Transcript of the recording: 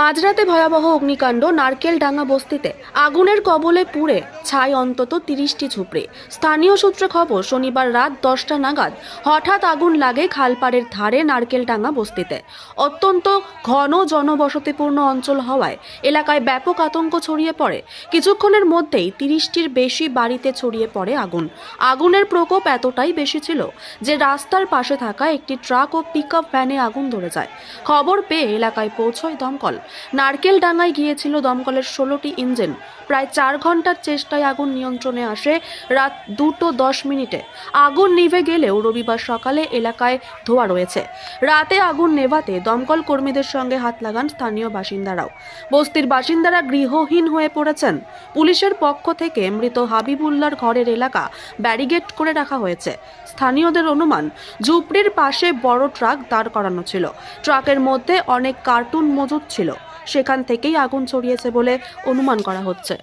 মাঝরাতে ভয়াবহ অগ্নিকাণ্ড নারকেল ডাঙ্গা বস্তিতে। আগুনের কবলে পুড়ে ছাই অন্তত তিরিশটি ঝুপড়ি। স্থানীয় সূত্রে খবর, শনিবার রাত দশটা নাগাদ হঠাৎ আগুন লাগে খালপাড়ের ধারে নারকেল ডাঙ্গা বস্তিতে। অত্যন্ত ঘন জনবসতিপূর্ণ অঞ্চল হওয়ায় এলাকায় ব্যাপক আতঙ্ক ছড়িয়ে পড়ে। কিছুক্ষণের মধ্যেই তিরিশটির বেশি বাড়িতে ছড়িয়ে পড়ে আগুন। আগুনের প্রকোপ এতটাই বেশি ছিল যে রাস্তার পাশে থাকা একটি ট্রাক ও পিকআপ ভ্যানে আগুন ধরে যায়। খবর পেয়ে এলাকায় পৌঁছয় দমকল। নারকেল ডাঙ্গায় গিয়েছিল দমকলের ষোলোটি ইঞ্জিন। প্রায় চার ঘণ্টার চেষ্টায় আগুন নিয়ন্ত্রণে আসে রাত দুটো দশ মিনিটে। আগুন নিভে গেলেও রবিবার সকালে এলাকায় ধোয়া রয়েছে। রাতে আগুন নেভাতে দমকল কর্মীদের সঙ্গে হাত লাগান স্থানীয় বাসিন্দারাও। বস্তির বাসিন্দারা গৃহহীন হয়ে পড়েছেন। পুলিশের পক্ষ থেকে মৃত হাবিবুল্লার ঘরের এলাকা ব্যারিগেড করে রাখা হয়েছে। স্থানীয়দের অনুমান, ঝুপড়ির পাশে বড় ট্রাক দাঁড় করানো ছিল। ট্রাকের মধ্যে অনেক কার্টুন মজুদ ছিল। সেখান থেকেই আগুন ছড়িয়েছে বলে অনুমান করা হচ্ছে।